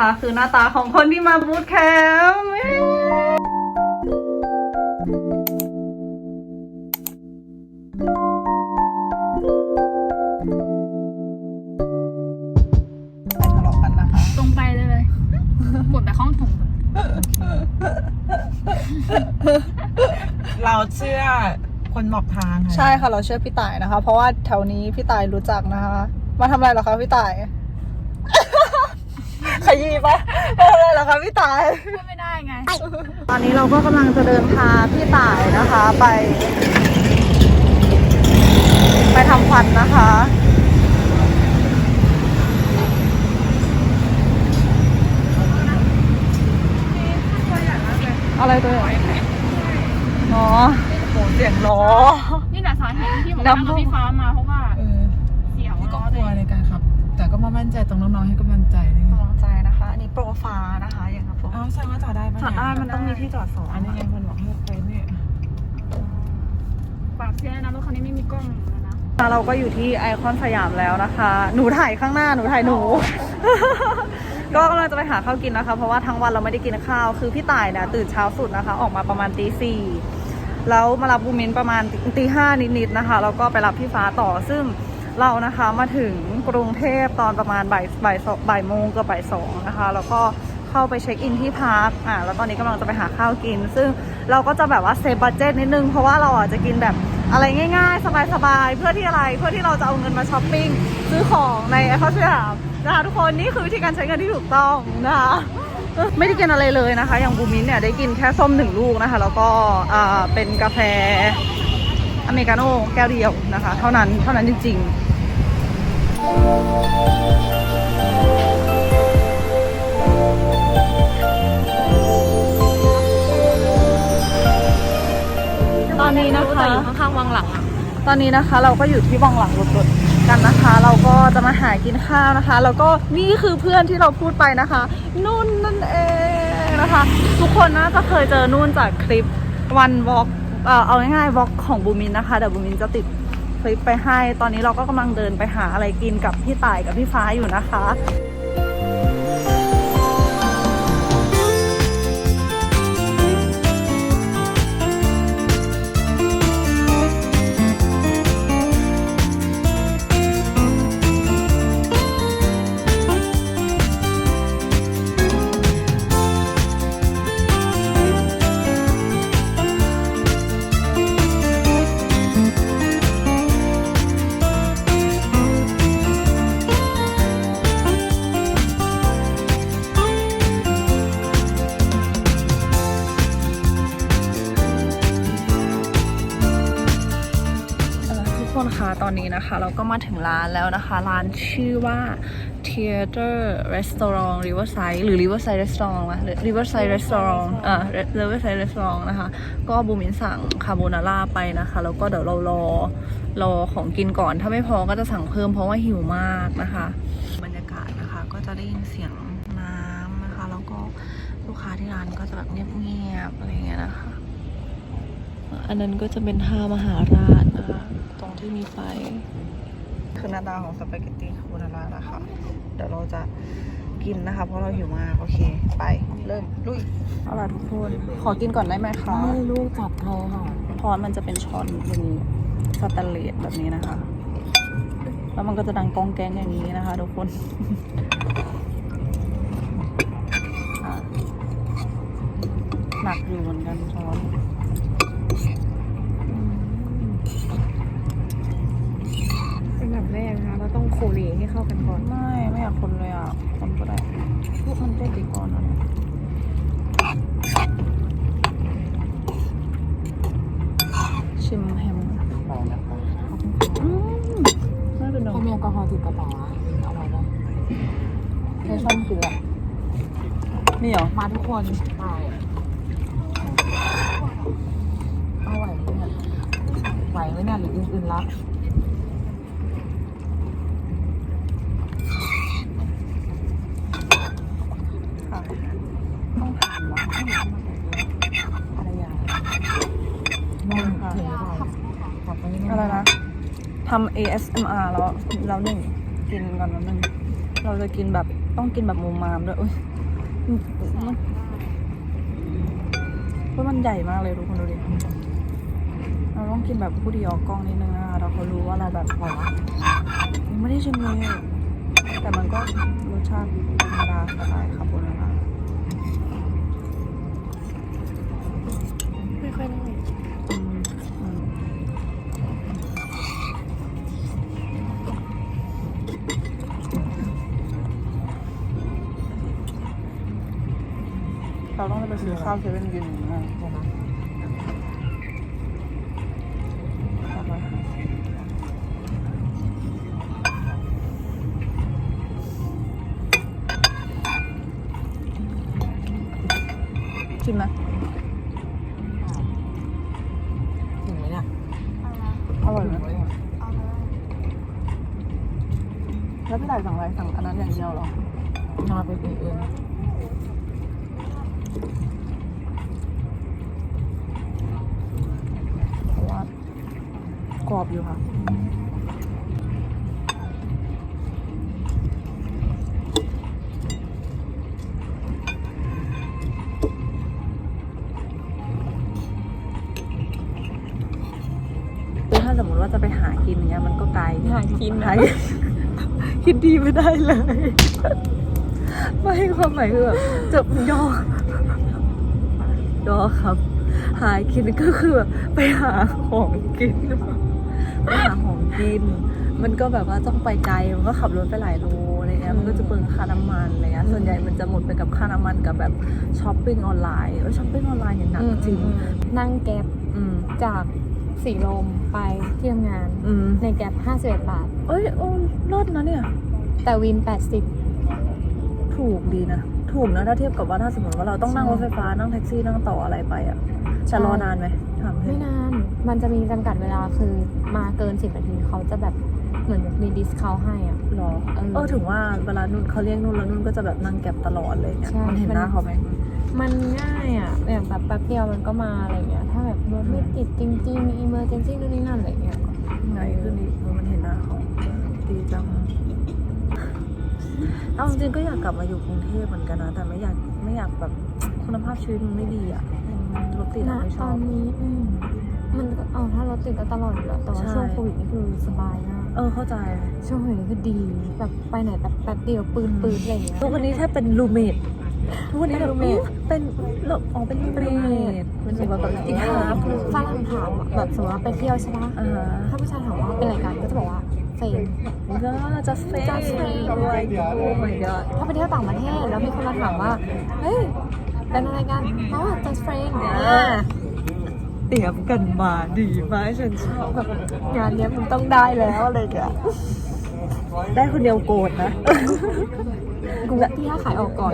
ค่ะคือหน้าตาของคนที่มาบูตแคมป์ไม่ทะเลาะกันนะคะ ตรงไปเลยหมดไปข้องถุงเราเชื่อคนบอกทางค่ะใช่ค่ะเราเชื่อพี่ต่ายนะคะ เพราะว่าแถวนี้พี่ต่ายรู้จักนะคะ มาทำอะไรเหรอคะพี่ต่าย ยี้ปะมาทำอะไรเหรอคะพี่ต่ายไม่ได้ไง ตอนนี้เราก็กำลังจะเดินพาพี่ต่ายนะคะไป ไปทำฟันนะคะ อะไรตัวใหญ่อ๋อโหเสียงล้อ นี่แหละสาเหตุที่ผมนั่งรถพี่ฟ้ามาเพราะว่าเออเสียวพี่ก็ล้อกลัวในการขับ แต่ก็มามั่นใจตรงน้องๆให้กำลังใจนี่กำลังใจนะคะอันนี้ โปรฟ้านะคะอย่างกับโปรอ้าวแสดงว่าจอดได้ปะจอดได้มันต้องมีที่จอดสองอันนี้ไงคนบอกให้ไปนี่ปากเสียนะรถคันนี้ไม่มีกล้องเลยนะเราก็อยู่ที่ไอคอนสยามแล้วนะคะ หนูถ่ายข้างหน้าหนูถ่ายหนู ก็กำลังจะไปหาข้าวกินนะคะ เพราะว่าทั้งวันเราไม่ได้กินข้าว คือพี่ต่ายเนี่ยตื่นเช้าสุดนะคะ ออกมาประมาณตีสี่แล้วมารับบูมินประมาณตีห้านิดๆนะคะแล้วก็ไปรับพี่ฟ้าต่อซึ่ง เรานะคะมาถึงกรุงเทพตอนประมาณบ่ายบ่ายสองบ่ายโมงกับบ่ายสองนะคะ แล้วก็เข้าไปเช็คอินที่พักอ่าแล้วตอนนี้กำลังจะไปหาข้าวกิน ซึ่งเราก็จะแบบว่าเซฟบัตเจ็ตนิดนึง เพราะว่าเราอะจะกินแบบอะไรง่าย ๆ สบายๆ เพื่อที่อะไรเพื่อที่เราจะเอาเงินมาช้อปปิ้งซื้อของในไอคอนสยามนะคะทุกคนนี่คือวิธีการใช้เงินที่ถูกต้องนะคะไม่ได้กินอะไรเลยนะคะ อย่างบูมินเนี่ยได้กินแค่ส้มหนึ่งลูกนะคะ แล้วก็อ่าเป็นกาแฟอเมริกาโน่แก้วเดียวนะคะ เท่านั้นเท่านั้นจริง ๆ ตอนนี้นะคะ อยู่ข้างๆวังหลังอะตอนนี้นะคะเราก็อยู่ที่วังหลังรถๆกันนะคะ เราก็จะมาหากินข้าวนะคะ แล้วก็นี่คือเพื่อนที่เราพูดไปนะคะ นุ่นนั่นเองนะคะ ทุกคนน่าจะเคยเจอนุ่นจากคลิปวันวอล์กเอ่อเอาง่ายๆวอล์กของบูมินนะคะเดี๋ยวบูมินจะติด คลิปไปให้ ตอนนี้เราก็กำลังเดินไปหาอะไรกินกับพี่ต่ายกับพี่ฟ้าอยู่นะคะ นนี้นะคะ เราก็มาถึงร้านแล้วนะคะ ร้านชื่อว่า Theater Restaurant Riverside หรือ Riverside Restaurant วะหรือ Riverside Restaurant อ่า Riverside Restaurant นะคะ ก็บูมินสั่งคาโบนาร่าไปนะคะ แล้วก็เดี๋ยวเรารอรอของกินก่อน ถ้าไม่พอก็จะสั่งเพิ่มเพราะว่าหิวมากนะคะ บรรยากาศนะคะก็จะได้ยินเสียงน้ำนะคะ แล้วก็ลูกค้าที่ร้านก็จะแบบเงียบๆอะไรอย่างเงี้ยนะคะ อันนั้นก็จะเป็นท่ามหาราชนะคะ ตรงที่มีไฟ คือหน้าตาของสปาเกตตี้คาโบนาร่านะคะ เดี๋ยวเราจะกินนะคะ เพราะเราหิวมาก โอเค ไป เริ่ม ลุย เอาล่ะทุกคน ขอกินก่อนได้ไหมคะไม่ลูกจับเธอค่ะช้อนมันจะเป็นช้อนเป็นสแตนเลสแบบนี้นะคะ แล้วมันก็จะดังกองแกงอย่างนี้นะคะทุกคนอะหนักอยู่เหมือนกันช้อน เป็น แบบแรกนะคะเราต้องโคเรให้เข้ากันก่อน ไม่ ไม่อยากคนเลยอะ คนก็ได้พวกมันได้กี่ก้อนแล้วเนี่ยชิมแฮมอืมน่าจะดมเขามีแอลกอฮอล์ติดกระเป๋าอะเอาไว้ปะใช้ส้มกินละนี่เหรอ มาทุกคนไปเอาไหวไหมเนี่ยไหวไหมเนี่ยหรืออื่นๆรับ ค่ะต้องถามว่าไม่รู้ทำอะไรอย่าง มองเห็นหรือเปล่ากลับไปนี่อะไรนะทำ ASMR แล้วแล้วหนึ่งกินก่อนแล้วหนึ่งเราจะกินแบบต้องกินแบบมุมมามด้วยเอ้ยมันเพราะมันใหญ่มากเลยทุกคนดูดิเราต้องกินแบบผู้ดีออกกล้องนิดนึงนะคะเราเขารู้ว่าเราแบบอร่อยวะยังไม่ได้ชิมเลยแต่มันก็รสชาติธรรมดาสไตล์คาโบนาร่า เราต้องไปซื้อข้าวเซเว่นกินนะเดี๋ยวนะเอาไปชิมไหมถึงไหมเนี่ยอร่อยไหมถึงไหมเนี่ยแล้วพี่ต่ายสั่งอะไรสั่งอันนั้นอย่างเดียวเหรอมาเป็นอื่นเพราะว่า กรอบอยู่ค่ะคือถ้าสมมติว่าจะไปหากินเนี้ยมันก็ไกลหากินหาคิดดีไม่ได้เลย ไม่ความหมายคือแบบจะย่อย่อครับ หากินก็คือแบบไปหาของกิน ไปหาของกิน มันก็แบบว่าต้องไปไกลมันก็ขับรถไปหลายโลอะไรเงี้ยมันก็จะเปลืองค่าน้ำมันอะไรเงี้ยส่วนใหญ่มันจะหมดไปกับค่าน้ำมันกับแบบช้อปปิ้งออนไลน์เออช้อปปิ้งออนไลน์เนี่ยหนักจริงนั่งแก๊ปอืมจากสีลมไปที่ทำงานอืมในแก๊ป51บาท เอ้ยโอ้รอดนะเนี่ย แต่วิน80ถูกดีนะ ถูกนะถ้าเทียบกับว่าถ้าสมมติว่าเราต้องนั่งใช่รถไฟฟ้านั่งแท็กซี่นั่งต่ออะไรไปอะจะรอนานไหมถามไม่ให้นาน มันจะมีจำกัดเวลาคือมาเกิน10นาทีเขาจะแบบเหมือนมีดิสคาวให้อะรอเออเออถึงว่าเวลานุ่นเขาเรียกนุ่นแล้วนุ่นก็จะแบบนั่งแก็บตลอดเลยเนี่ยใช่มันเห็นมันหน้าเขาไหมมันง่ายอะอย่างแบบแป๊บเดียวมันก็มาอะไรเงี้ย ถ้าแบบรถไม่ติดจริงๆมีอิมเมอร์เจนซี่นู่นนี่นั่นอะไรเงี้ยไงขึ้นอีกเออมันเห็นหน้าเขาดีจังเอาจริงๆก็อยากกลับมาอยู่กรุงเทพเหมือนกันนะ แต่ไม่อยากไม่อยากแบบคุณภาพชีวิตมันไม่ดีอะมันรถติดณอะไม่ชตออบนนี้อื มมันก็เอาถ้ารถติดก็ตลอดอยู่แล้วแต่ว่าใช่ ช่วงโควิดนี่คือสบายมากเออเข้าใจ ช่วงโควิดนี่คือดีแบบไปไหนแบบแป๊บเดียวปืนปืนอะไรอย่างเงี้ย ทุกวันนี้แทบเป็นรูเมททุกวันนี้แบบเป็น roommate เป็นเราอ๋อเป็นรูเมทมันถือว่าแบบจริงถ้าครับฝรั่งถามอะแบบสมมติว่าไปเที่ยวใช่ปะอ่าฮะถ้าผู้ชายถามว่าเป็นอะไรกันก็จะบอกว่าเฟนก็จะเฟ Just friend โอ้ my god โอ้ my god ถ้าไปเที่ยวต่างประเทศแล้วมีคนมาถามว่า เฮ้ย เป็นอะไรกันอ๋อ just friend อ่า เตรียมกันมาดีมากฉันชอบแบบงานเนี้ยมันต้องได้แล้วอะไรอย่างเงี้ยได้คนเดียวโกรธนะ กูพี่ถ้าขายออกก่อน